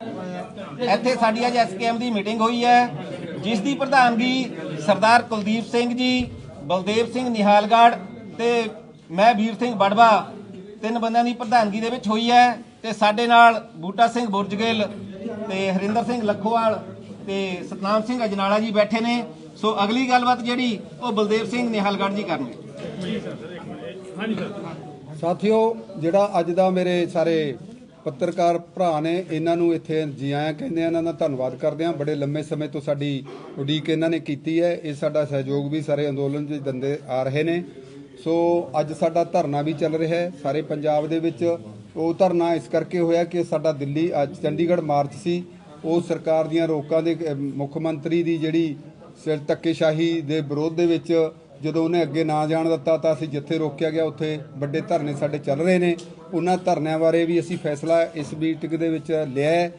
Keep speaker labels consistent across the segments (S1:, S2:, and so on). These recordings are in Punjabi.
S1: ਇੱਥੇ ਸਾਡੀ ਅੱਜ ਐਸਕੇਐਮ ਦੀ ਮੀਟਿੰਗ ਹੋਈ ਹੈ ਜਿਸ ਦੀ ਪ੍ਰਧਾਨਗੀ ਸਰਦਾਰ ਕੁਲਦੀਪ ਸਿੰਘ ਜੀ ਬਲਦੇਵ ਸਿੰਘ ਨਿਹਾਲਗੜ੍ਹ ਤੇ ਮੈਂ ਵੀਰ ਸਿੰਘ ਬੜਵਾ। ਤਿੰਨ ਬੰਦਿਆਂ ਦੀ ਪ੍ਰਧਾਨਗੀ ਦੇ ਵਿੱਚ ਹੋਈ ਹੈ ਤੇ ਸਾਡੇ ਨਾਲ ਬੂਟਾ ਸਿੰਘ ਬੁਰਜਗਿੱਲ ਤੇ ਹਰਿੰਦਰ ਸਿੰਘ ਲੱਖੋਵਾਲ ਤੇ ਸਤਨਾਮ ਸਿੰਘ ਅਜਨਾਲਾ ਜੀ ਬੈਠੇ ਨੇ। ਸੋ ਅਗਲੀ ਗੱਲਬਾਤ ਜਿਹੜੀ ਉਹ ਬਲਦੇਵ ਸਿੰਘ ਨਿਹਾਲਗੜ੍ਹ ਜੀ ਕਰਨਗੇ।
S2: ਸਾਥੀਓ ਜਿਹੜਾ ਅੱਜ ਦਾ ਮੇਰੇ ਸਾਰੇ ਪੱਤਰਕਾਰ ਭਰਾ ਨੇ ਇਹਨਾਂ ਨੂੰ ਇੱਥੇ ਜੀ ਆਇਆਂ ਕਹਿੰਦੇ ਆ, ਇਹਨਾਂ ਦਾ ਧੰਨਵਾਦ ਕਰਦੇ ਆ। ਬੜੇ ਲੰਮੇ ਸਮੇਂ ਤੋਂ ਸਾਡੀ ਉਡੀਕ ਇਹਨਾਂ ਨੇ ਕੀਤੀ ਹੈ। ਇਹ ਸਾਡਾ ਸਹਿਯੋਗ ਵੀ ਸਾਰੇ ਅੰਦੋਲਨ 'ਚ ਦਿੰਦੇ ਆ ਰਹੇ ਨੇ। ਸੋ ਅੱਜ ਸਾਡਾ ਧਰਨਾ ਵੀ ਚੱਲ ਰਿਹਾ ਹੈ। ਸਾਰੇ ਪੰਜਾਬ ਦੇ ਵਿੱਚ ਉਹ ਧਰਨਾ ਇਸ ਕਰਕੇ ਹੋਇਆ ਕਿ ਸਾਡਾ ਦਿੱਲੀ, ਅੱਜ ਚੰਡੀਗੜ੍ਹ ਮਾਰਚ ਸੀ। ਉਹ ਸਰਕਾਰ ਦੀਆਂ ਰੋਕਾਂ ਦੇ ਮੁੱਖ ਮੰਤਰੀ ਦੀ ਜਿਹੜੀ ਸਿਰ ਧੱਕੇਸ਼ਾਹੀ ਦੇ ਵਿਰੋਧ ਦੇ ਵਿੱਚ ਜਦੋਂ ਉਹਨੇ ਅੱਗੇ ਨਾ ਜਾਣ ਦਿੱਤਾ ਤਾਂ ਅਸੀਂ ਜਿੱਥੇ ਰੋਕਿਆ ਗਿਆ, ਉੱਥੇ ਵੱਡੇ ਧਰਨੇ ਸਾਡੇ ਚੱਲ ਰਹੇ ਨੇ। ਉਹਨਾਂ ਧਰਨਿਆਂ ਬਾਰੇ ਵੀ ਅਸੀਂ ਫੈਸਲਾ ਇਸ ਮੀਟਿੰਗ ਦੇ ਵਿੱਚ ਲਿਆ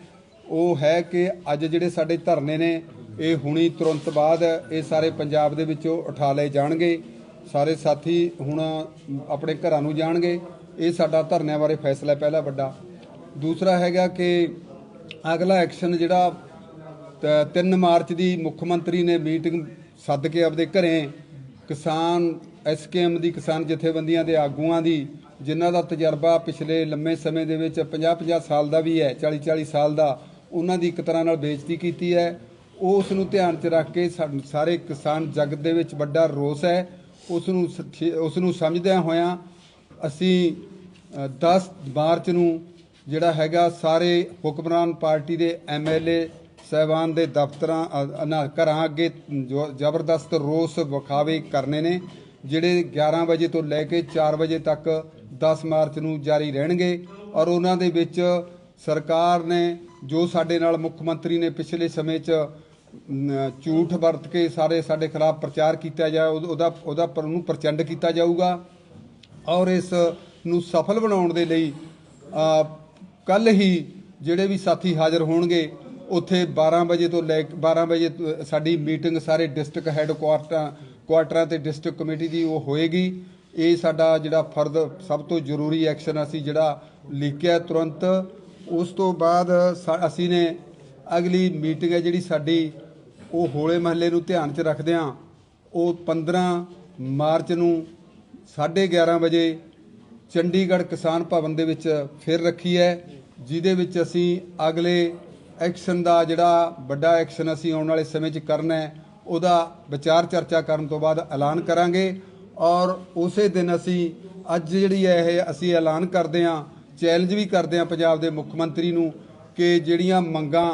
S2: ਉਹ ਹੈ ਕਿ ਅੱਜ ਜਿਹੜੇ ਸਾਡੇ ਧਰਨੇ ਨੇ, ਇਹ ਹੁਣੀ ਤੁਰੰਤ ਬਾਅਦ ਇਹ ਸਾਰੇ ਪੰਜਾਬ ਦੇ ਵਿੱਚੋਂ ਉਠਾ ਲਏ ਜਾਣਗੇ। ਸਾਰੇ ਸਾਥੀ ਹੁਣ ਆਪਣੇ ਘਰਾਂ ਨੂੰ ਜਾਣਗੇ। ਇਹ ਸਾਡਾ ਧਰਨਿਆਂ ਬਾਰੇ ਫੈਸਲਾ ਪਹਿਲਾ ਵੱਡਾ। ਦੂਸਰਾ ਹੈਗਾ ਕਿ ਅਗਲਾ ਐਕਸ਼ਨ ਜਿਹੜਾ ਤ- 3 ਮਾਰਚ ਦੀ ਮੁੱਖ ਮੰਤਰੀ ਨੇ ਮੀਟਿੰਗ ਸੱਦ ਕੇ ਆਪਦੇ ਘਰੇ ਕਿਸਾਨ ਐਸਕੇਐਮ ਦੀ ਕਿਸਾਨ ਜਥੇਬੰਦੀਆਂ ਦੇ ਆਗੂਆਂ ਦੀ ਜਿਨ੍ਹਾਂ ਦਾ ਤਜਰਬਾ ਪਿਛਲੇ ਲੰਮੇ ਸਮੇਂ ਦੇ ਵਿੱਚ 50-50 ਸਾਲ ਦਾ ਵੀ ਹੈ 40-40 ਸਾਲ ਦਾ ਉਹਨਾਂ ਦੀ ਇੱਕ ਤਰ੍ਹਾਂ ਨਾਲ ਬੇਇੱਜ਼ਤੀ ਕੀਤੀ ਹੈ। ਉਸ ਨੂੰ ਧਿਆਨ 'ਚ ਰੱਖ ਕੇ ਸਾ- ਸਾਰੇ ਕਿਸਾਨ ਜਗਤ ਦੇ ਵਿੱਚ ਵੱਡਾ ਰੋਸ ਹੈ। ਉਸ ਨੂੰ ਸ- ਉਸ ਨੂੰ ਸਮਝਦਿਆਂ ਹੋਇਆਂ ਅਸੀਂ ਅ, 10 ਮਾਰਚ ਨੂੰ ਜਿਹੜਾ ਹੈਗਾ ਸਾਰੇ ਹੁਕਮਰਾਨ ਪਾਰਟੀ ਦੇ ਐਮਐਲਏ ਸਹਿਬਾਨ ਦੇ ਦਫ਼ਤਰਾਂ ਘਰਾਂ ਅੱਗੇ ਜੋ- ਜ਼ਬਰਦਸਤ ਰੋਸ ਵਿਖਾਵੇ ਕਰਨੇ ਨੇ। ਜਿਹੜੇ 11 ਵਜੇ ਤੋਂ ਲੈ ਕੇ 4 ਵਜੇ ਤੱਕ 10 ਮਾਰਚ ਨੂੰ ਜਾਰੀ ਰਹਿਣਗੇ ਔਰ ਉਹਨਾਂ ਦੇ ਵਿੱਚ ਸਰਕਾਰ ਨੇ, ਜੋ ਸਾਡੇ ਨਾਲ ਮੁੱਖ ਮੰਤਰੀ ਨੇ ਪਿਛਲੇ ਸਮੇਂ 'ਚ ਝੂਠ ਵਰਤ ਕੇ ਸਾਰੇ ਸਾਡੇ ਖਿਲਾਫ ਪ੍ਰਚਾਰ ਕੀਤਾ ਜਾ ਉਹਦਾ ਉਹਦਾ ਪਰ, ਉਹਨੂੰ ਪ੍ਰਚੰਡ ਕੀਤਾ ਜਾਊਗਾ ਔਰ ਇਸ ਨੂੰ ਸਫਲ ਬਣਾਉਣ ਦੇ ਲਈ ਕੱਲ ਹੀ ਜਿਹੜੇ ਵੀ ਸਾਥੀ ਹਾਜ਼ਰ ਹੋਣਗੇ, ਉੱਥੇ 12 ਵਜੇ ਤੋਂ ਲੈ ਕੇ 12 ਵਜੇ ਸਾਡੀ ਮੀਟਿੰਗ ਸਾਰੇ ਡਿਸਟ੍ਰਿਕਟ ਹੈੱਡਕੁਆਟਰਾਂ ਕੁਆਟਰਾਂ ਤੇ ਡਿਸਟ੍ਰਿਕਟ ਕਮੇਟੀ ਦੀ ਉਹ ਹੋਏਗੀ। ਇਹ ਸਾਡਾ ਜਿਹੜਾ ਫਰਦ ਸਭ ਤੋਂ ਜ਼ਰੂਰੀ ਐਕਸ਼ਨ ਅਸੀਂ ਜਿਹੜਾ ਲਿਖਿਆ ਤੁਰੰਤ, ਉਸ ਤੋਂ ਬਾਅਦ ਸਾ- ਅਸੀਂ ਨੇ ਅਗਲੀ ਮੀਟਿੰਗ ਹੈ ਜਿਹੜੀ ਸਾਡੀ, ਉਹ ਹੋਲੇ ਮਹੱਲੇ ਨੂੰ ਧਿਆਨ 'ਚ ਰੱਖਦਿਆਂ ਉਹ 15 ਮਾਰਚ ਨੂੰ 11:30 ਵਜੇ ਚੰਡੀਗੜ੍ਹ ਕਿਸਾਨ ਭਵਨ ਦੇ ਵਿੱਚ ਫਿਰ ਰੱਖੀ ਹੈ, ਜਿਹਦੇ ਵਿੱਚ ਅਸੀਂ ਅਗਲੇ ਐਕਸ਼ਨ ਦਾ ਜਿਹੜਾ ਵੱਡਾ ਐਕਸ਼ਨ ਅਸੀਂ ਆਉਣ ਵਾਲੇ ਸਮੇਂ 'ਚ ਕਰਨਾ ਹੈ। ਉਹਦਾ ਵਿਚਾਰ ਚਰਚਾ ਕਰਨ ਤੋਂ ਬਾਅਦ ਐਲਾਨ ਕਰਾਂਗੇ ਔਰ ਉਸੇ ਦਿਨ ਅਸੀਂ ਅੱਜ ਜਿਹੜੀ ਹੈ ਇਹ ਅਸੀਂ ਐਲਾਨ ਕਰਦੇ ਹਾਂ ਚੈਲੰਜ ਵੀ ਕਰਦੇ ਹਾਂ ਪੰਜਾਬ ਦੇ ਮੁੱਖ ਮੰਤਰੀ ਨੂੰ ਕਿ ਜਿਹੜੀਆਂ ਮੰਗਾਂ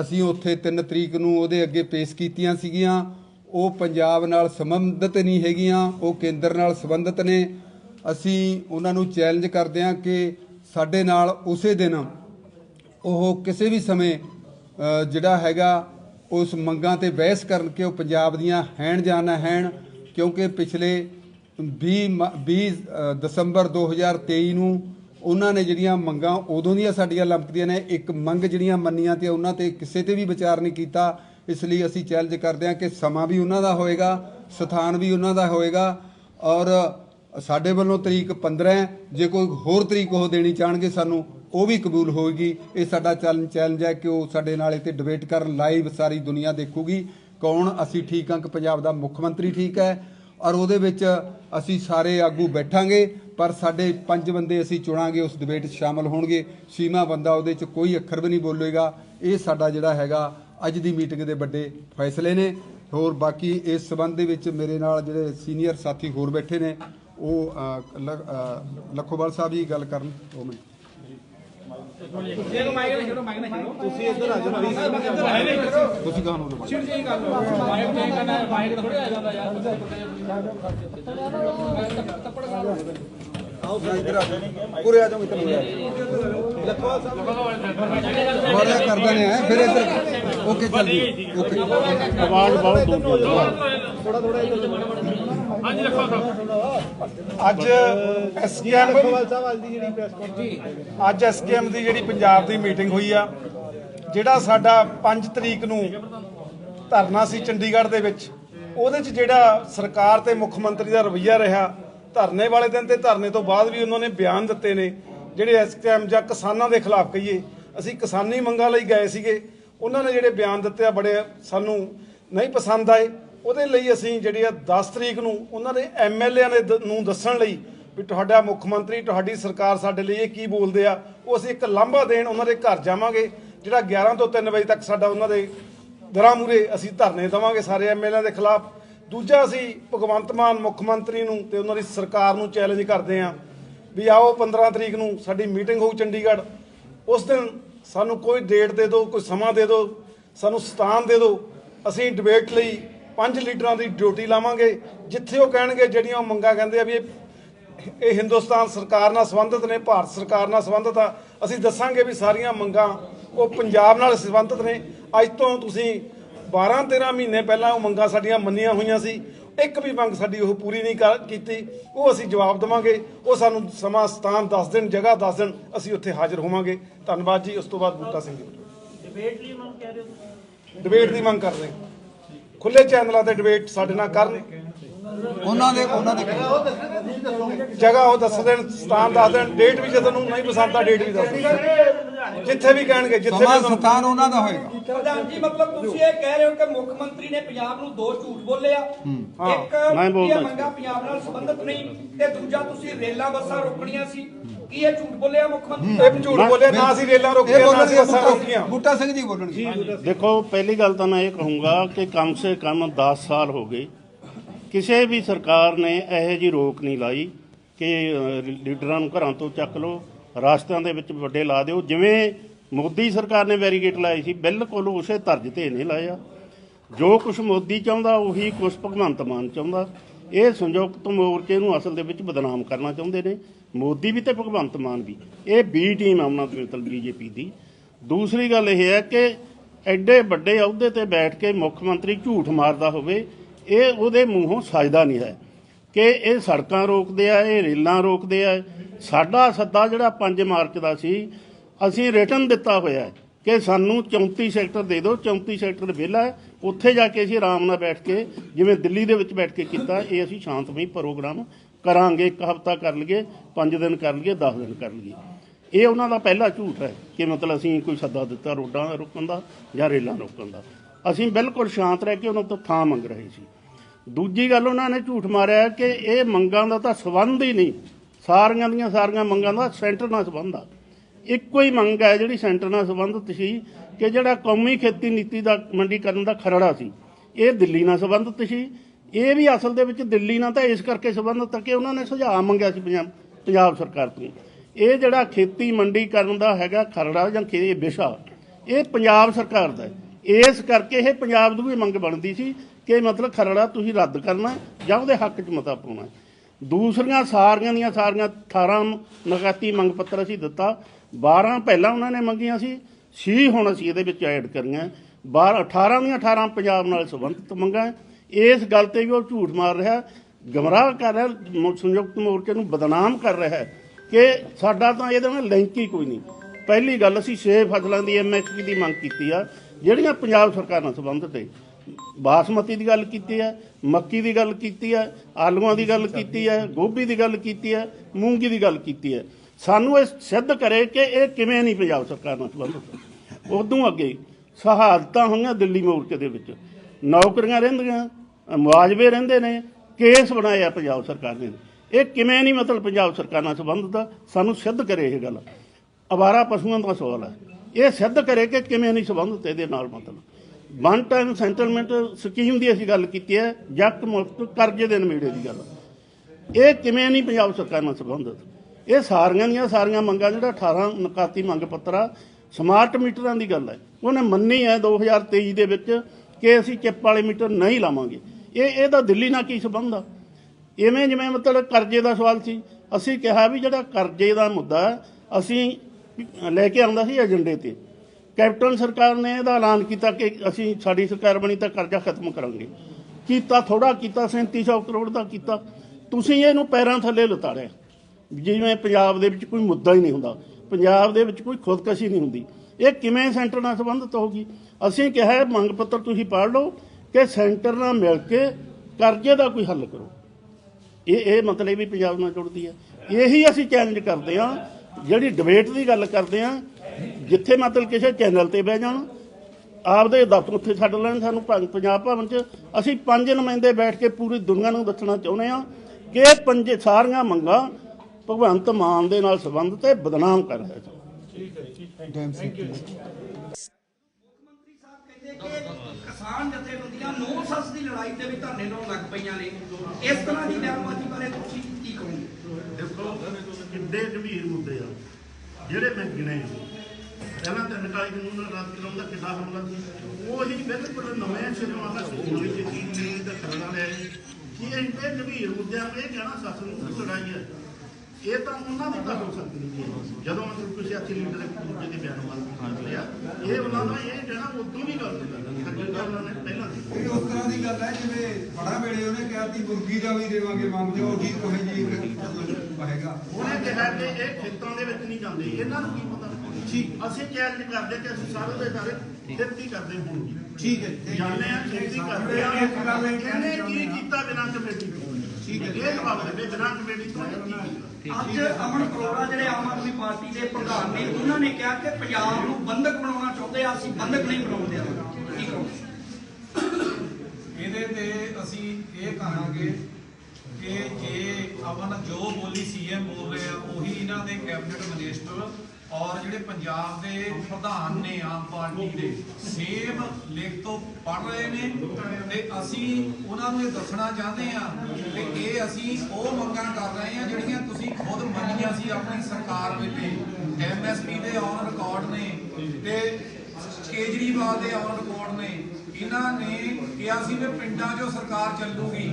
S2: ਅਸੀਂ ਉੱਥੇ 3 ਤਰੀਕ ਨੂੰ ਉਹਦੇ ਅੱਗੇ ਪੇਸ਼ ਕੀਤੀਆਂ ਸੀਗੀਆਂ, ਉਹ ਪੰਜਾਬ ਨਾਲ ਸੰਬੰਧਿਤ ਨਹੀਂ ਹੈਗੀਆਂ, ਉਹ ਕੇਂਦਰ ਨਾਲ ਸੰਬੰਧਿਤ ਨੇ। ਅਸੀਂ ਉਹਨਾਂ ਨੂੰ ਚੈਲੰਜ ਕਰਦੇ ਹਾਂ ਕਿ ਸਾਡੇ ਨਾਲ ਉਸੇ ਦਿਨ ਉਹ ਕਿਸੇ ਵੀ ਸਮੇਂ ਜਿਹੜਾ ਹੈਗਾ ਉਸ ਮੰਗਾਂ ਤੇ ਬਹਿਸ ਕਰਨ ਕਿ ਉਹ ਪੰਜਾਬ ਦੀਆਂ ਹੈਣ ਜਾਂ ਨਾ ਹੈਣ ਕਿਉਂਕਿ ਪਿਛਲੇ 20 ਮ- 20 ਅ, ਦਸੰਬਰ 2023 ਨੂੰ ਉਹਨਾਂ ਨੇ ਜਿਹੜੀਆਂ ਮੰਗਾਂ ਉਦੋਂ ਦੀਆਂ ਸਾਡੀਆਂ ਲੰਪਦੀਆਂ ਨੇ ਇੱਕ ਮੰਗ ਜਿਹੜੀਆਂ ਮੰਨੀਆਂ ਤੇ ਉਹਨਾਂ ਤੇ ਕਿਸੇ ਤੇ ਵੀ ਵਿਚਾਰ ਨਹੀਂ ਕੀਤਾ। ਇਸ ਲਈ ਅਸੀਂ ਚੈਲੰਜ ਕਰਦੇ ਹਾਂ ਕਿ ਸਮਾਂ ਵੀ ਉਹਨਾਂ ਦਾ ਹੋਏਗਾ ਸਥਾਨ ਵੀ ਉਹਨਾਂ ਦਾ ਹੋਏਗਾ ਔਰ ਸਾਡੇ ਵੱਲੋਂ ਤਰੀਕ 15 ਜੇ ਕੋਈ ਹੋਰ ਤਰੀਕ ਉਹ ਦੇਣੀ ਚਾਹਣਗੇ ਸਾਨੂੰ ਉਹ ਵੀ ਕਬੂਲ ਹੋਏਗੀ। ਇਹ ਸਾਡਾ ਚੈਲੰਜ ਚੈਲੰਜ ਹੈ ਕਿ ਉਹ ਸਾਡੇ ਨਾਲ ਇੱਥੇ ਡਿਬੇਟ ਕਰਨ ਲਾਈਵ ਸਾਰੀ ਦੁਨੀਆ ਦੇਖੂਗੀ। ਕੌਣ ਅਸੀਂ ਠੀਕ ਹਾਂ ਕਿ ਪੰਜਾਬ ਦਾ ਮੁੱਖ ਮੰਤਰੀ ਠੀਕ ਹੈ ਔਰ ਉਹਦੇ ਵਿੱਚ ਅਸੀਂ ਸਾਰੇ ਆਗੂ ਬੈਠਾਂਗੇ ਪਰ ਸਾਡੇ ਪੰਜ ਬੰਦੇ ਅਸੀਂ ਚੁਣਾਂਗੇ ਉਸ ਡਿਬੇਟ 'ਚ ਸ਼ਾਮਲ ਹੋਣਗੇ। ਸੀਮਾ ਬੰਦਾ ਉਹਦੇ 'ਚ ਕੋਈ ਅੱਖਰ ਵੀ ਨਹੀਂ ਬੋਲੇਗਾ। ਇਹ ਸਾਡਾ ਜਿਹੜਾ ਹੈਗਾ ਅੱਜ ਦੀ ਮੀਟਿੰਗ ਦੇ ਵੱਡੇ ਫੈਸਲੇ ਨੇ। ਹੋਰ ਬਾਕੀ ਇਸ ਸਬੰਧ ਦੇ ਵਿੱਚ ਮੇਰੇ ਨਾਲ ਜਿਹੜੇ ਸੀਨੀਅਰ ਸਾਥੀ ਹੋਰ ਬੈਠੇ ਨੇ ਉਹ ਅ, ਲੱਖੋਵਾਲ ਸਾਹਿਬ ਜੀ ਗੱਲ ਕਰਨ ਉਹ ਮਿੰਟ।
S3: ਤੁਸੀਂ ਇੱਧਰ ਆ ਜਾਓ
S2: ਤੁਸੀਂ ਕਹਾਂ ਨੂੰ
S3: ਆਓ ਫਿਰ ਇੱਧਰ ਆ ਜਾਓ। ਪੂਰੇ ਆ ਜਾਓ ਇੱਧਰ ਨੂੰ ਲੱਖੋ ਸਾਹਿਬ।
S2: ਬੜਾ ਕਰਦਾ ਨੇ ਫਿਰ ਇੱਧਰ। ਓਕੇ ਚੱਲ ਜੀ। ਓਕੇ।
S4: ਆਵਾਜ਼ ਬਹੁਤ ਦੂਰ
S3: ਥੋੜਾ ਥੋੜਾ
S4: ਅੱਜ ਐਸਕੇਐਮ
S3: ਲੱਖੋਵਾਲ ਸਾਹਿਬ ਅੱਜ ਦੀ ਜਿਹੜੀ ਪ੍ਰੈਸ ਕਾਨਫਰੰਸ
S4: ਅੱਜ ਐਸਕੇਐਮ ਦੀ ਜਿਹੜੀ ਪੰਜਾਬ ਦੀ ਮੀਟਿੰਗ ਹੋਈ ਆ ਜਿਹੜਾ ਸਾਡਾ 5 ਤਰੀਕ ਨੂੰ ਧਰਨਾ ਸੀ ਚੰਡੀਗੜ੍ਹ ਦੇ ਵਿੱਚ ਉਹਦੇ 'ਚ ਜਿਹੜਾ ਸਰਕਾਰ ਤੇ ਮੁੱਖ ਮੰਤਰੀ ਦਾ ਰਵੱਈਆ ਰਿਹਾ ਧਰਨੇ ਵਾਲੇ ਦਿਨ ਤੇ ਧਰਨੇ ਤੋਂ ਬਾਅਦ ਵੀ ਉਹਨਾਂ ਨੇ ਬਿਆਨ ਦਿੱਤੇ ਨੇ ਜਿਹੜੇ ਐਸਕੇਐਮ ਜਾਂ ਕਿਸਾਨਾਂ ਦੇ ਖਿਲਾਫ ਕਹੀਏ ਅਸੀਂ ਕਿਸਾਨੀ ਮੰਗਾਂ ਲਈ ਗਏ ਸੀਗੇ ਉਹਨਾਂ ਨੇ ਜਿਹੜੇ ਬਿਆਨ ਦਿੱਤੇ ਆ ਬੜੇ ਸਾਨੂੰ ਨਹੀਂ ਪਸੰਦ ਆਏ। ਉਹਦੇ ਲਈ ਅਸੀਂ ਜਿਹੜੀ ਆ 10 ਤਰੀਕ ਨੂੰ ਉਹਨਾਂ ਦੇ ਐਮਐਲਏ ਨੇ ਦ- ਨੂੰ ਦੱਸਣ ਲਈ ਵੀ ਤੁਹਾਡਾ ਮੁੱਖ ਮੰਤਰੀ, ਤੁਹਾਡੀ ਸਰਕਾਰ ਸਾਡੇ ਲਈ ਇਹ ਕੀ ਬੋਲਦੇ ਆ, ਉਹ ਅਸੀਂ ਇੱਕ ਲਾਂਭਾ ਦੇਣ ਉਹਨਾਂ ਦੇ ਘਰ ਜਾਵਾਂਗੇ, ਜਿਹੜਾ 11 ਤੋਂ 3 ਵਜੇ ਤੱਕ ਸਾਡਾ ਉਹਨਾਂ ਦੇ ਦਰਾਂ ਮੂਰੇ ਅਸੀਂ ਧਰਨੇ ਦੇਵਾਂਗੇ ਸਾਰੇ ਐਮਐਲਏ ਦੇ ਖਿਲਾਫ। ਦੂਜਾ ਅਸੀਂ ਭਗਵੰਤ ਮਾਨ ਮੁੱਖ ਮੰਤਰੀ ਨੂੰ ਤੇ ਉਹਨਾਂ ਦੀ ਸਰਕਾਰ ਨੂੰ ਚੈਲੰਜ ਕਰਦੇ ਹਾਂ ਵੀ ਆਓ 15 ਤਰੀਕ ਨੂੰ ਸਾਡੀ ਮੀਟਿੰਗ ਹੋਊ ਚੰਡੀਗੜ੍ਹ। ਉਸ ਦਿਨ ਸਾਨੂੰ ਕੋਈ ਡੇਟ ਦੇ ਦਿਓ, ਕੋਈ ਸਮਾਂ ਦੇ ਦਿਓ, ਸਾਨੂੰ ਸਥਾਨ ਦੇ ਦਿਓ। ਅਸੀਂ ਡਿਬੇਟ ਲਈ ਪੰਜ ਲੀਡਰਾਂ ਦੀ ਡਿਊਟੀ ਲਾਵਾਂਗੇ ਜਿੱਥੇ ਉਹ ਕਹਿਣਗੇ ਜਿਹੜੀਆਂ ਉਹ ਮੰਗਾਂ ਕਹਿੰਦੇ ਆ ਵੀ ਇਹ ਇਹ ਹਿੰਦੁਸਤਾਨ ਸਰਕਾਰ ਨਾਲ ਸੰਬੰਧਿਤ ਨੇ ਭਾਰਤ ਸਰਕਾਰ ਨਾਲ ਸੰਬੰਧਿਤ ਆ। ਅਸੀਂ ਦੱਸਾਂਗੇ ਵੀ ਸਾਰੀਆਂ ਮੰਗਾਂ ਉਹ ਪੰਜਾਬ ਨਾਲ ਸੰਬੰਧਿਤ ਨੇ। ਅੱਜ ਤੋਂ ਤੁਸੀਂ 12 13 ਮਹੀਨੇ ਪਹਿਲਾਂ ਉਹ ਮੰਗਾਂ ਸਾਡੀਆਂ ਮੰਨੀਆਂ ਹੋਈਆਂ ਸੀ। ਇੱਕ ਵੀ ਮੰਗ ਸਾਡੀ ਉਹ ਪੂਰੀ ਨਹੀਂ ਕਰ- ਕੀਤੀ। ਉਹ ਅਸੀਂ ਜਵਾਬ ਦੇਵਾਂਗੇ। ਉਹ ਸਾਨੂੰ ਸਮਾਂ ਸਥਾਨ ਦੱਸ ਦੇਣ ਜਗ੍ਹਾ ਦੱਸ ਦੇਣ ਅਸੀਂ ਉੱਥੇ ਹਾਜ਼ਰ ਹੋਵਾਂਗੇ। ਧੰਨਵਾਦ ਜੀ। ਉਸ ਤੋਂ ਬਾਅਦ ਬੂਟਾ ਸਿੰਘ ਜੀ।
S5: ਡਿਬੇਟ ਲਈ ਉਹਨਾਂ ਨੂੰ ਕਹਿ ਰਹੇ ਹੋ ਤੁਸੀਂ?
S4: ਡਿਬੇਟ ਦੀ ਮੰਗ ਕਰਦੇ ਖੁੱਲੇ ਚੈਨਲਾਂ ਤੇ ਡਿਬੇਟ ਸਾਡੇ ਨਾਲ ਕਰਨ।
S3: ਉਹਨਾਂ ਦੇ ਉਹਨਾਂ ਦੇ
S4: ਜਗ੍ਹਾ ਉਹ ਦੱਸ। ਦੇਣ ਸਥਾਨ ਦੱਸ ਦੇਣ ਡੇਟ ਵੀ ਜਦੋਂ ਨੂੰ ਨਹੀਂ ਪਸੰਦ ਆ ਡੇਟ ਵੀ ਦੱਸ ਦੇਣ। ਜਿੱਥੇ ਵੀ ਕਹਿਣਗੇ ਜਿੱਥੇ ਵੀ
S3: ਸਥਾਨ ਉਹਨਾਂ ਦਾ ਹੋਏਗਾ।
S6: ਪ੍ਰਧਾਨ ਜੀ ਮਤਲਬ ਤੁਸੀਂ ਇਹ ਕਹਿ ਰਹੇ ਹੋ ਕਿ ਮੁੱਖ ਮੰਤਰੀ ਨੇ ਪੰਜਾਬ ਨੂੰ ਦੋ ਝੂਠ ਬੋਲੇ ਆ। ਇੱਕ ਇਹ ਮੰਗਾ ਪੰਜਾਬ ਨਾਲ ਸੰਬੰਧਿਤ ਨਹੀਂ ਤੇ ਦੂਜਾ ਤੁਸੀਂ ਰੇਲਾਂ ਬੱਸਾਂ ਰੋਕਣੀਆਂ ਸੀ। ਕੀ ਇਹ ਝੂਠ ਬੋਲਿਆ ਮੁੱਖ ਮੰਤਰੀ?
S4: ਇਹ ਝੂਠ ਬੋਲਿਆ ਨਾ ਅਸੀਂ ਰੇਲਾਂ
S3: ਇਹ
S4: ਰੋਕੀਆਂ ਨਾ
S3: ਬੋਲਣਗੇ
S4: ਅਸੀਂ ਬੱਸਾਂ
S3: ਬੂਟਾ
S4: ਰੋਕੀਆਂ।
S3: ਬੂਟਾ ਸਿੰਘ ਜੀ ਬੋਲਣਗੇ
S7: ਦੇਖੋ ਪਹਿਲੀ ਗੱਲ ਤਾਂ ਮੈਂ ਇਹ ਕਹੂੰਗਾ ਕਿ ਕਮ ਸੇ ਕਮ 10 ਸਾਲ ਹੋ ਗਏ। ਕਿਸੇ ਵੀ ਸਰਕਾਰ ਨੇ ਇਹੋ ਜੀ ਰੋਕ ਨਹੀਂ ਲਾਈ ਕਿ ਲੀਡਰਾਂ ਨੂੰ ਘਰਾਂ ਤੋਂ ਚੱਕ ਲਓ ਰਾਸਤਿਆਂ ਦੇ ਵਿੱਚ ਵੱਡੇ ਲਾ ਦਿਓ। ਜਿਵੇਂ ਮੋਦੀ ਸਰਕਾਰ ਨੇ ਬੈਰੀਗੇਟ ਲਾਏ ਸੀ ਬਿਲਕੁਲ ਉਸੇ ਤਰਜ਼ ਤੇ ਨਹੀਂ ਲਾਇਆ। ਜੋ ਕੁਝ ਮੋਦੀ ਚਾਹੁੰਦਾ ਉਹੀ ਕੁਝ ਭਗਵੰਤ ਮਾਨ ਚਾਹੁੰਦਾ। ਇਹ ਸੰਯੁਕਤ ਮੋਰਚੇ ਨੂੰ ਅਸਲ ਦੇ ਵਿੱਚ ਬਦਨਾਮ ਕਰਨਾ ਚਾਹੁੰਦੇ ਨੇ। ਮੋਦੀ ਵੀ ਤੇ ਭਗਵੰਤ ਮਾਨ ਵੀ। ਇਹ ਬੀ ਟੀਮ ਆ ਉਹਨਾਂ ਦੀ ਮਤਲਬ ਬੀਜੇਪੀ ਦੀ। ਦੂਸਰੀ ਗੱਲ ਇਹ ਹੈ ਕਿ ਐਡੇ ਵੱਡੇ ਅਹੁਦੇ ਤੇ ਬੈਠ ਕੇ ਮੁੱਖ ਮੰਤਰੀ ਝੂਠ ਮਾਰਦਾ ਹੋਵੇ, ਇਹ ਉਹਦੇ ਮੂੰਹੋਂ ਸਜਦਾ ਨਹੀਂ ਹੈ। ਕਿ ਇਹ ਸੜਕਾਂ ਰੋਕਦੇ ਆ, ਇਹ ਰੇਲਾਂ ਰੋਕਦੇ ਆ। ਸਾਡਾ ਸੱਦਾ ਜਿਹੜਾ 5 ਮਾਰਚ ਦਾ ਸੀ, ਅਸੀਂ ਰਿਟਰਨ ਦਿੱਤਾ ਹੋਇਆ ਕਿ ਸਾਨੂੰ 34 ਸੈਕਟਰ ਦੇ ਦਿਓ 34 ਸੈਕਟਰ ਵਿਹਲਾ ਉੱਥੇ ਜਾ ਕੇ ਅਸੀਂ ਆਰਾਮ ਨਾਲ ਬੈਠ ਕੇ, ਜਿਵੇਂ ਦਿੱਲੀ ਦੇ ਵਿੱਚ ਬੈਠ ਕੇ ਕੀਤਾ, ਇਹ ਅਸੀਂ ਸ਼ਾਂਤਮਈ ਪ੍ਰੋਗਰਾਮ ਕਰਾਂਗੇ, ਇੱਕ ਹਫ਼ਤਾ ਕਰ ਲਈਏ 5 ਦਿਨ ਕਰ ਲਈਏ 10 ਦਿਨ ਕਰ ਲਈਏ ਇਹ ਉਹਨਾਂ ਦਾ ਪਹਿਲਾ ਝੂਠ ਹੈ ਕਿ ਮਤਲਬ ਅਸੀਂ ਕੋਈ ਸੱਦਾ ਦਿੱਤਾ ਰੋਡਾਂ ਦਾ ਰੋਕਣ ਦਾ ਜਾਂ ਰੇਲਾਂ ਰੋਕਣ ਦਾ। ਅਸੀਂ ਬਿਲਕੁਲ ਸ਼ਾਂਤ ਰਹਿ ਕੇ ਉਹਨਾਂ ਤੋਂ ਥਾਂ ਮੰਗ ਰਹੇ ਸੀ। ਦੂਜੀ ਗੱਲ ਉਹਨਾਂ ਨੇ ਝੂਠ ਮਾਰਿਆ ਕਿ ਇਹ ਮੰਗਾਂ ਦਾ ਤਾਂ ਸਬੰਧ ਹੀ ਨਹੀਂ। ਸਾਰੀਆਂ ਦੀਆਂ ਸਾਰੀਆਂ ਮੰਗਾਂ ਦਾ ਸੈਂਟਰ ਨਾਲ ਸਬੰਧ ਆ। ਇੱਕੋ ਹੀ ਮੰਗ ਹੈ ਜਿਹੜੀ ਸੈਂਟਰ ਨਾਲ ਸੰਬੰਧਿਤ ਸੀ ਕਿ ਜਿਹੜਾ ਕੌਮੀ ਖੇਤੀ ਨੀਤੀ ਦਾ ਮੰਡੀਕਰਨ ਦਾ ਖਰੜਾ ਸੀ, ਇਹ ਦਿੱਲੀ ਨਾਲ ਸੰਬੰਧਿਤ ਸੀ ਇਹ ਵੀ ਅਸਲ ਦੇ ਵਿੱਚ ਦਿੱਲੀ ਨਾਲ ਤਾਂ ਇਸ ਕਰਕੇ ਸੰਬੰਧਿਤ ਹੈ ਕਿ ਉਹਨਾਂ ਨੇ ਸੁਝਾਅ ਮੰਗਿਆ ਸੀ ਪੰਜਾਬ ਪੰਜਾਬ ਸਰਕਾਰ ਤੋਂ ਇਹ ਜਿਹੜਾ ਖੇਤੀ ਮੰਡੀ ਕਰਨ ਦਾ ਹੈਗਾ ਖਰੜਾ ਜਾਂ ਖੇ ਵਿਸ਼ਾ, ਇਹ ਪੰਜਾਬ ਸਰਕਾਰ ਦਾ ਇਸ ਕਰਕੇ ਇਹ ਪੰਜਾਬ ਦੀ ਵੀ ਮੰਗ ਬਣਦੀ ਸੀ ਕਿ ਮਤਲਬ ਖਰੜਾ ਤੁਸੀਂ ਰੱਦ ਕਰਨਾ ਜਾਂ ਉਹਦੇ ਹੱਕ 'ਚ ਮਤਾ ਪਾਉਣਾ ਦੂਸਰੀਆਂ ਸਾਰੀਆਂ ਦੀਆਂ ਸਾਰੀਆਂ 18 ਨਗਾਤੀ ਮੰਗ ਪੱਤਰ ਅਸੀਂ ਦਿੱਤਾ। 12 ਪਹਿਲਾਂ ਉਹਨਾਂ ਨੇ ਮੰਗੀਆਂ ਸੀ, ਛੇ ਹੁਣ ਅਸੀਂ ਇਹਦੇ ਵਿੱਚ ਐਡ ਕਰੀਆਂ। 12 18 ਦੀਆਂ 18 ਪੰਜਾਬ ਨਾਲ ਸੰਬੰਧਿਤ ਮੰਗਾਂ ਇਸ ਗੱਲ ਤੇ ਵੀ ਉਹ ਝੂਠ ਮਾਰ ਰਿਹਾ, ਗਮਰਾਹ ਕਰ ਰਿਹਾ ਸੰਯੁਕਤ ਮੋਰਚੇ ਨੂੰ ਬਦਨਾਮ ਕਰ ਰਿਹਾ ਹੈ ਕਿ ਸਾਡਾ ਤਾਂ ਇਹਦੇ ਨਾਲ ਲਿੰਕ ਹੀ ਕੋਈ ਨਹੀਂ। ਪਹਿਲੀ ਗੱਲ ਅਸੀਂ ਛੇ ਫਸਲਾਂ ਦੀ ਐਮਐਸਪੀ ਦੀ ਮੰਗ ਕੀਤੀ ਆ, ਜਿਹੜੀਆਂ ਪੰਜਾਬ ਸਰਕਾਰ ਨਾਲ ਸੰਬੰਧਿਤ ਹੈ ਬਾਸਮਤੀ ਦੀ ਗੱਲ ਕੀਤੀ ਹੈ ਮੱਕੀ ਦੀ ਗੱਲ ਕੀਤੀ ਹੈ ਆਲੂਆਂ ਦੀ ਗੱਲ ਕੀਤੀ ਹੈ ਗੋਭੀ ਦੀ ਗੱਲ ਕੀਤੀ ਹੈ ਮੂੰਗੀ ਦੀ ਗੱਲ ਕੀਤੀ ਹੈ ਸਾਨੂੰ ਇਹ ਸਿੱਧ ਕਰੇ ਕਿ ਇਹ ਕਿਵੇਂ ਨਹੀਂ ਪੰਜਾਬ ਸਰਕਾਰ ਨਾਲ ਸੰਬੰਧਿਤ। ਉਦੋਂ ਅੱਗੇ ਸ਼ਹਾਦਤਾਂ ਹੋਈਆਂ ਦਿੱਲੀ ਮੋਰਚੇ ਦੇ ਵਿੱਚ। ਨੌਕਰੀਆਂ ਰਹਿੰਦੀਆਂ ਅ, ਮੁਆਵਜ਼ੇ ਰਹਿੰਦੇ ਨੇ ਕੇਸ ਬਣਾਏ ਆ ਪੰਜਾਬ ਸਰਕਾਰ ਨੇ। ਇਹ ਕਿਵੇਂ ਨਹੀਂ ਮਤਲਬ ਪੰਜਾਬ ਸਰਕਾਰ ਨਾਲ ਸੰਬੰਧਿਤ ਸਾਨੂੰ ਸਿੱਧ ਕਰੇ ਇਹ ਗੱਲ। ਅਵਾਰਾ ਪਸ਼ੂਆਂ ਦਾ ਸਵਾਲ ਹੈ ਇਹ ਸਿੱਧ ਕਰੇ ਕਿ ਕਿਵੇਂ ਨਹੀਂ ਸੰਬੰਧਿਤ ਇਹਦੇ ਨਾਲ ਮਤਲਬ? ਵਨ ਟਾਈਮ ਸੈਂਟਲਮੈਂਟ ਸਕੀਮ ਦੀ ਅਸੀਂ ਗੱਲ ਕੀਤੀ ਹੈ ਜੱਟ ਮੁਫਤ ਕਰਜ਼ੇ ਦੇ ਨਮੀੜੇ ਦੀ ਗੱਲ। ਇਹ ਕਿਵੇਂ ਨਹੀਂ ਪੰਜਾਬ ਸਰਕਾਰ ਨਾਲ ਸੰਬੰਧਿਤ? ਇਹ ਸਾਰੀਆਂ ਦੀਆਂ ਸਾਰੀਆਂ ਮੰਗਾਂ ਜਿਹੜਾ 18 ਨਕਾਤੀ ਮੰਗ ਪੱਤਰ ਆ ਸਮਾਰਟ ਮੀਟਰਾਂ ਦੀ ਗੱਲ ਹੈ। ਉਹਨੇ ਮੰਨੀ ਹੈ 2023 ਦੇ ਵਿੱਚ ਕਿ ਅਸੀਂ ਚਿੱਪ ਵਾਲੇ ਮੀਟਰ ਨਹੀਂ ਲਾਵਾਂਗੇ। ਇਹ ਇਹਦਾ ਦਿੱਲੀ ਨਾਲ ਕੀ ਸੰਬੰਧ ਆ? ਇਵੇਂ ਜਿਵੇਂ ਮਤਲਬ ਕਰਜ਼ੇ ਦਾ ਸਵਾਲ ਸੀ। ਅਸੀਂ ਕਿਹਾ ਵੀ ਜਿਹੜਾ ਕਰਜ਼ੇ ਦਾ ਮੁੱਦਾ ਅਸੀਂ ਲੈ ਕੇ ਆਉਂਦਾ ਸੀ ਏਜੰਡੇ ਤੇ। ਕੈਪਟਨ ਸਰਕਾਰ ਨੇ ਇਹਦਾ ਐਲਾਨ ਕੀਤਾ ਕਿ ਅਸੀਂ, ਸਾਡੀ ਸਰਕਾਰ ਬਣੀ ਤਾਂ ਕਰਜ਼ਾ ਖਤਮ ਕਰਾਂਗੇ। ਕੀਤਾ ਥੋੜਾ ਕੀਤਾ 3700 ਕਰੋੜ ਦਾ ਕੀਤਾ। ਤੁਸੀਂ ਇਹਨੂੰ ਪੈਰਾਂ ਥੱਲੇ ਲਤਾੜਿਆ। ਜਿਵੇਂ ਪੰਜਾਬ ਦੇ ਵਿੱਚ ਕੋਈ ਮੁੱਦਾ ਹੀ ਨਹੀਂ ਹੁੰਦਾ। ਪੰਜਾਬ ਦੇ ਵਿੱਚ ਕੋਈ ਖੁਦਕਸ਼ੀ ਨਹੀਂ ਹੁੰਦੀ। ਇਹ ਕਿਵੇਂ ਸੈਂਟਰ ਨਾਲ ਸੰਬੰਧਿਤ ਹੋਊਗੀ? ਅਸੀਂ ਕਿਹਾ ਹੈ, ਮੰਗ ਪੱਤਰ ਤੁਸੀਂ ਪੜ੍ਹ ਲਓ ਕਿ ਸੈਂਟਰ ਨਾਲ ਮਿਲ ਕੇ ਕਰਜ਼ੇ ਦਾ ਕੋਈ ਹੱਲ ਕਰੋ। ਇਹ ਇਹ ਮਤਲਬ ਵੀ ਪੰਜਾਬ ਨਾਲ ਜੁੜਦੀ ਹੈ। ਇਹੀ ਅਸੀਂ ਚੈਲੰਜ ਕਰਦੇ ਹਾਂ। ਜਿਹੜੀ ਡਿਬੇਟ ਦੀ ਗੱਲ ਕਰਦੇ ਹਾਂ ਜਿੱਥੇ ਮਤਲਬ ਕਿਸੇ ਚੈਨਲ ਤੇ ਬਹਿ ਜਾਣ ਆਪਦੇ ਦਫ਼ਤਰ ਉੱਥੇ ਛੱਡ ਲੈਣ ਸਾਨੂੰ ਪੰਜਾਬ ਭਵਨ 'ਚ। ਅਸੀਂ ਪੰਜ ਨੁਮਾਇੰਦੇ ਬੈਠ ਕੇ ਪੂਰੀ ਦੁਨੀਆ ਨੂੰ ਦੱਸਣਾ ਚਾਹੁੰਦੇ ਹਾਂ ਕਿ ਪੰਜ ਸਾਰੀਆਂ ਮੰਗਾਂ ਭਗਵੰਤ ਮਾਨ ਦੇ ਨਾਲ ਸੰਬੰਧਿਤ ਤੇ ਬਦਨਾਮ ਕਰ ਰਿਹਾ ਸੀ
S6: ਮੰਤਰੀ ਸਾਹਿਬ ਕਹਿੰਦੇ ਕਿ ਕਿਸਾਨ ਜਥੇਬੰਦੀਆਂ ਨੌ ਸੱਸ ਦੀ ਲੜਾਈ ਦੇ ਵੀ ਧਰਨੇ ਲਾਉਣ ਲੱਗ ਪਈਆਂ ਨੇ। ਇਸ ਤਰ੍ਹਾਂ ਦੀ ਬਿਆਨਬਾਜ਼ੀ ਬਾਰੇ ਤੁਸੀਂ ਕੀ ਕਹੋਗੇ?
S7: ਦੇਖੋ ਕਿੰਨੇ ਗੰਭੀਰ ਮੁੱਦੇ ਆ ਜਿਹੜੇ ਮੈਂ ਗਿਣੇ ਪਹਿਲਾਂ ਤਾਂ ਨਿਕਾਈ ਕਾਨੂੰਨ ਨਾਲ ਰਾਤ ਕਰਾਉਣ ਦਾ ਕਿੱਡਾ ਹਮਲਾ ਸੀ। ਉਹ ਹੀ ਬਿਲਕੁਲ ਨਵੇਂ ਸਿਰੋਂ ਆਉਂਦਾ ਨਵੀਂ ਚੀਜ਼ ਨਹੀਂ ਦਾ ਖਰੜਾ ਲਿਆ ਕਿ ਇਹ ਇੰਨੇ ਗੰਭੀਰ ਮੁੱਦਿਆਂ 'ਤੇ ਇਹ ਕਹਿਣਾ ਸੱਸ ਨੂੰ ਲੜਾਈ ਹੈ। ਇਹ ਤਾਂ ਉਹਨਾਂ ਦੀ ਤਾਂ ਹੋ ਸਕਦੀ ਨਹੀਂ ਜਦੋਂ ਮਤਲਬ ਕੋਈ ਸਿਆਸੀ ਲੀਡਰ ਇੱਕ ਦੂਜੇ ਦੇ ਬਿਆਨ ਵੱਲ ਕਰ ਲਿਆ ਇਹ ਉਹਨਾਂ ਦਾ ਇਹ ਕਹਿਣਾ ਉਦੋਂ ਵੀ ਗਲਤ ਹੈ। ਜਿੱਦਾਂ ਉਹਨਾਂ ਨੇ ਪਹਿਲਾਂ ਸੀ।
S2: ਇਹ ਉਸ ਤਰ੍ਹਾਂ ਦੀ ਗੱਲ ਹੈ ਜਿਵੇਂ ਬੜਾ ਵੇਲੇ ਉਹਨੇ ਕਿਹਾ ਸੀ ਮੁਰਗੀ ਦਾ ਵੀ ਦੇਵਾਂਗੇ ਮੰਗ ਜੋ ਉਹੀ ਕੋਹੇ ਜੀ ਇੱਕ ਹੈਗਾ।
S7: ਉਹਨੇ ਕਿਹਾ ਕਿ ਇਹ ਖੇਤਾਂ ਦੇ ਵਿੱਚ ਨਹੀਂ ਜਾਂਦੇ ਇਹਨਾਂ ਨੂੰ ਕੀ ਪਤਾ? ਅਸੀਂ ਚੈਲੰਜ ਕਰਦੇ ਕਿ ਅਸੀਂ ਸਾਰੇ ਦੇ ਸਾਰੇ ਖੇਤੀ ਕਰਦੇ ਹੁਣ
S2: ਠੀਕ ਹੈ
S7: ਜਾਣਦੇ ਆ ਖੇਤੀ ਕਰਦੇ ਆ ਇਹਨੇ ਕੀ ਕੀਤਾ ਬਿਨਾਂ ਕਮੇਟੀ
S6: ਅੱਜ ਅਮਨ ਅਰੋੜਾ ਜਿਹੜੇ ਆਮ ਆਦਮੀ ਪਾਰਟੀ ਦੇ ਪ੍ਰਧਾਨ ਨੇ ਉਹਨਾਂ ਨੇ ਕਿਹਾ ਕਿ ਪੰਜਾਬ ਨੂੰ ਬੰਦਕ ਬਣਾਉਣਾ ਚਾਹੁੰਦੇ ਆ ਅਸੀਂ ਬੰਦਕ ਨਹੀਂ ਬਣਾਉਣ ਦੇਵਾਂਗੇ ਕੀ ਕਹੋਗੇ?
S8: ਇਹਦੇ ਤੇ ਅਸੀਂ ਇਹ ਕਹਾਂਗੇ ਕਿ ਜੇ ਅਮਨ ਜੋ ਬੋਲੀ ਸੀਐਮ ਬੋਲ ਰਹੇ ਆ ਉਹੀ ਇਹਨਾਂ ਦੇ ਕੈਬਨਿਟ ਮਿਨਿਸਟਰ ਔਰ ਜਿਹੜੇ ਪੰਜਾਬ ਦੇ ਪ੍ਰਧਾਨ ਨੇ ਆਮ ਪਾਰਟੀ ਦੇ ਸੇਮ ਲੇਖ ਤੋਂ ਪੜ ਰਹੇ ਨੇ ਤੇ ਅਸੀਂ ਉਹਨਾਂ ਨੂੰ ਇਹ ਦੱਸਣਾ ਚਾਹੁੰਦੇ ਆ ਕਿ ਇਹ ਅਸੀਂ ਉਹ ਮੰਗਾਂ ਕਰ ਰਹੇ ਆ ਜਿਹੜੀਆਂ ਤੁਸੀਂ ਖੁਦ ਮੰਨੀਆਂ ਸੀ ਆਪਣੀ ਸਰਕਾਰ ਵੇਲੇ ਐਮਐਸਪੀ ਦੇ ਔਨ ਰਿਕਾਰਡ ਨੇ ਤੇ ਕੇਜਰੀਵਾਲ ਦੇ ਔਨ ਰਿਕਾਰਡ ਨੇ। ਇਹਨਾਂ ਨੇ ਕਿਹਾ ਸੀ ਵੀ ਪਿੰਡਾਂ 'ਚੋਂ ਸਰਕਾਰ ਚੱਲੂਗੀ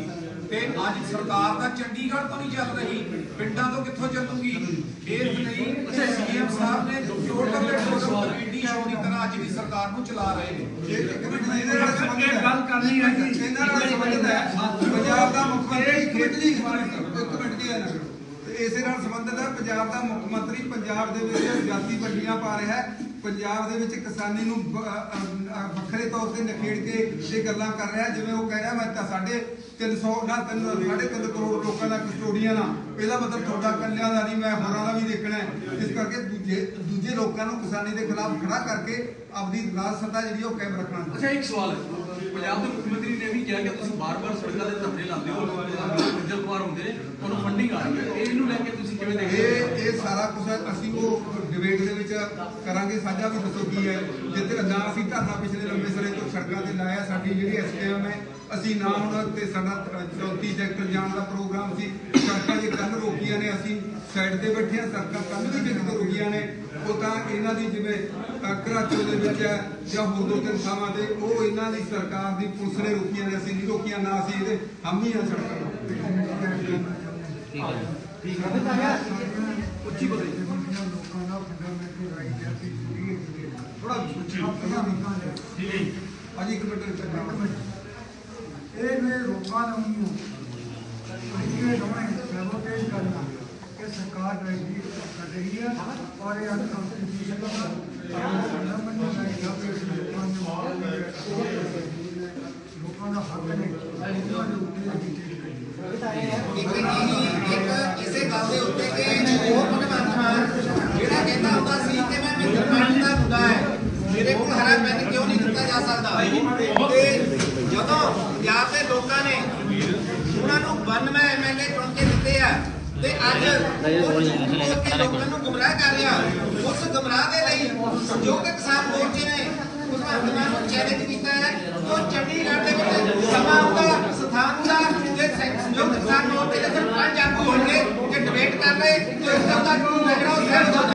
S8: ਤੇ ਅੱਜ ਸਰਕਾਰ ਤਾਂ ਚੰਡੀਗੜ੍ਹ ਤੋਂ ਨਹੀਂ ਚੱਲ ਰਹੀ, ਪਿੰਡਾਂ ਤੋਂ ਕਿੱਥੋਂ ਚੱਲੂਗੀ? ਇਸ ਲਈ ਸੀਐਮ ਸਾਹਿਬ ਨੇ ਟੋਟਲ ਦੇ ਟੋਟਲ ਕਮੇਟੀ ਸ਼ੋ ਦੀ ਤਰ੍ਹਾਂ ਅੱਜ ਦੀ ਸਰਕਾਰ ਨੂੰ ਚਲਾ ਰਹੇ ਨੇ।
S2: ਇਹਦੇ ਨਾਲ ਸੰਬੰਧਿਤ ਹੈ। ਗੱਲ ਕਰਨੀ ਹੈ ਇਹਨਾਂ ਨਾਲ ਸੰਬੰਧਿਤ ਹੈ ਪੰਜਾਬ ਦਾ ਮੁੱਖ ਮੰਤਰੀ ਖੇਤੀ ਇੱਕ ਮਿੰਟ ਦੀ ਗੱਲ ਕਰੋ ਤੇ ਇਸੇ ਨਾਲ ਸੰਬੰਧਿਤ ਹੈ ਪੰਜਾਬ ਦਾ ਮੁੱਖ ਮੰਤਰੀ ਪੰਜਾਬ ਦੇ ਵਿੱਚ ਜਾਤੀ ਵੰਡੀਆਂ ਪਾ ਰਿਹਾ ਹੈ। ਪੰਜਾਬ ਦੇ ਵਿੱਚ ਕਿਸਾਨੀ ਨੂੰ ਵੱਖਰੇ ਤੌਰ ਤੇ ਨਖੇੜ ਕੇ ਇਹ ਗੱਲਾਂ ਕਰ ਰਿਹਾ ਜਿਵੇਂ ਉਹ ਕਹਿ ਰਿਹਾ ਮੈਂ ਤਾਂ ਸਾਡੇ 300 ਨਾ 3 ਸਾਢੇ ਤਿੰਨ ਕਰੋੜ ਲੋਕਾਂ ਦਾ ਕਸਟੋਡੀਅਨ ਆ ਇਹਦਾ ਮਤਲਬ ਤੁਹਾਡਾ ਕੱਲਿਆਂ ਦਾ ਨਹੀਂ ਮੈਂ ਹੋਰਾਂ ਦਾ ਵੀ ਕਰਕੇ ਦੂਜੇ ਦੂਜੇ ਲੋਕਾਂ ਨੂੰ ਕਿਸਾਨੀ ਦੇ ਖਿਲਾਫ ਖੜਾ ਕਰਕੇ ਆਪਦੀ ਰਾਜ ਸੱਤਾ ਜਿਹੜੀ ਉਹ ਕਾਇਮ ਰੱਖਣਾ।
S9: ਅੱਛਾ ਇੱਕ ਸਵਾਲ ਹੈ। ਪੰਜਾਬ ਦੇ ਮੁੱਖ ਮੰਤਰੀ ਨੇ ਵੀ ਕਿਹਾ ਕਿ ਤੁਸੀਂ ਬਾਰ-ਬਾਰ ਸੜਕਾਂ ਦੇ ਧਰਨੇ ਲਾਉਂਦੇ ਹੋ ਗੁੱਜਰ ਕੁਮਾਰ ਹੁੰਦੇ ਨੇ ਉਹਨੂੰ ਫੰਡਿੰਗ ਆ ਰਹੀ ਹੈ। ਇਹ ਇਹਨੂੰ ਲੈ ਕੇ ਤੁਸੀਂ ਕਿਵੇਂ ਦੇਖਦੇ ਹੋ?
S2: ਇਹ ਇਹ ਸਾਰਾ ਕੁਝ ਅਸੀਂ ਉਹ ਡਿਬੇਟ ਦੇ ਵਿੱਚ ਕਰਾਂਗੇ। ਸਾਂਝਾ ਵੀ ਦੱਸੋ ਕੀ ਹੈ। ਜਿੱਥੇ ਨਾ ਅਸੀਂ ਧਰਨਾ ਪਿਛਲੇ ਲੰਬੇ ਸਮੇਂ ਤੋਂ ਸੜਕਾਂ ਤੇ ਲਾਇਆ ਸਾਡੀ ਜਿਹੜੀ ਐਸਟੀਐਮ ਹੈ ਅਸੀਂ ਨਾ ਹੁਣ ਤੇ ਸਾਡਾ 34 ਸੈਕਟਰ ਜਾਣ ਦਾ ਪ੍ਰੋਗਰਾਮ ਸੀ ਸੜਕਾਂ ਜੇ ਕੱਲ ਰੋਕੀਆਂ ਨੇ ਅਸੀਂ ਸਾਈਡ ਤੇ ਬੈਠੇ ਹਾਂ ਸੜਕਾਂ ਕੱਲ ਵੀ ਕਿਤੇ ਰੁਕੀਆਂ ਨੇ। ਉਹ ਤਾਂ ਇਹਨਾਂ ਦੀ ਜਿਵੇਂ ਅ, ਘਰਾਚੋ ਦੇ ਵਿੱਚ ਹੈ ਜਾਂ ਹੋਰ ਦੋ ਤਿੰਨ ਥਾਵਾਂ ਤੇ ਉਹ ਇਹਨਾਂ ਦੀ ਸਰਕਾਰ ਦੀ ਪੁਲਿਸ ਨੇ ਰੋਕੀਆਂ ਨੇ ਅਸੀਂ ਨਹੀਂ ਰੋਕੀਆਂ ਨਾ ਅਸੀਂ ਇਹਦੇ ਹਾਮੀ ਹਾਂ। ਸੜਕਾਂ ਉੱਚੀ ਬੋਲੇ। ਥੋੜਾ ਉੱਚੀ ਅਜੀ ਇੱਕ ਮਿੰਟ
S10: ਇਹ ਨੇ ਲੋਕਾਂ ਨੂੰ ਇਹ ਦੋਵੇਂ ਸੈਬੋਟੇਜ ਕਰਨਾ ਕਿ ਸਰਕਾਰ ਰਹੀ ਕਰ ਰਹੀ ਹੈ ਔਰ ਇਹ ਅਨਕੰਸਟੀਟਿਊਸ਼ਨਲ ਹੈ ਮੰਨਣਾ ਚਾਹੀਦਾ ਕਿ ਲੋਕਾਂ ਨੂੰ ਲੋਕਾਂ ਦਾ ਹੱਕ ਨੇ ਉਹਨਾਂ ਦੇ ਉੱਤੇ
S11: ਇਸੇ ਗੱਲ ਦੇ ਉੱਤੇ ਕਿ ਉਹ ਭਗਵੰਤ ਮਾਨ ਜਿਹੜਾ ਕਹਿੰਦਾ ਹੁੰਦਾ ਸੀ ਕਿ ਮੈਂ ਮਿੱਤਰ ਦਾ ਮੁੰਡਾ ਹੈ ਮੇਰੇ ਕੋਲ ਹਰਾ ਪੈਨ ਕਿਉਂ ਨਹੀਂ ਦਿੱਤਾ ਜਾ ਸਕਦਾ? ਤੇ ਜਦੋਂ ਪੰਜਾਬ ਦੇ ਲੋਕਾਂ ਨੇ ਉਹਨਾਂ ਨੂੰ 92 ਐਮਐਲਏ ਤੇ ਅੱਜ ਲੋਕਾਂ ਨੂੰ ਗੁੰਮਰਾਹ ਕਰ ਰਿਹਾ। ਉਸ ਗੁੰਮਰਾਹ ਦੇ ਲਈ ਜੋ ਕਿ ਕਿਸਾਨ ਮੋਰਚੇ ਨੇ ਉਸ ਹਰਦਮਾਨ ਨੂੰ ਚੈਲੰਜ ਕੀਤਾ ਹੈ। ਉਹ ਚੰਡੀਗੜ੍ਹ ਦੇ ਵਿੱਚ ਸਮਾਂ ਹੁੰਦਾ ਸਥਾਨ ਦਾ ਤੇ ਜੋ ਕਿਸਾਨ ਮੋਰਚੇ ਦੇ ਸਰਪੰਚ ਆਗੂ ਹੋਣਗੇ ਕਿ ਡਿਬੇਟ ਕਰ ਰਹੇ। ਜੋ ਇਸ ਦਾ ਜਿਹੜਾ ਉਹ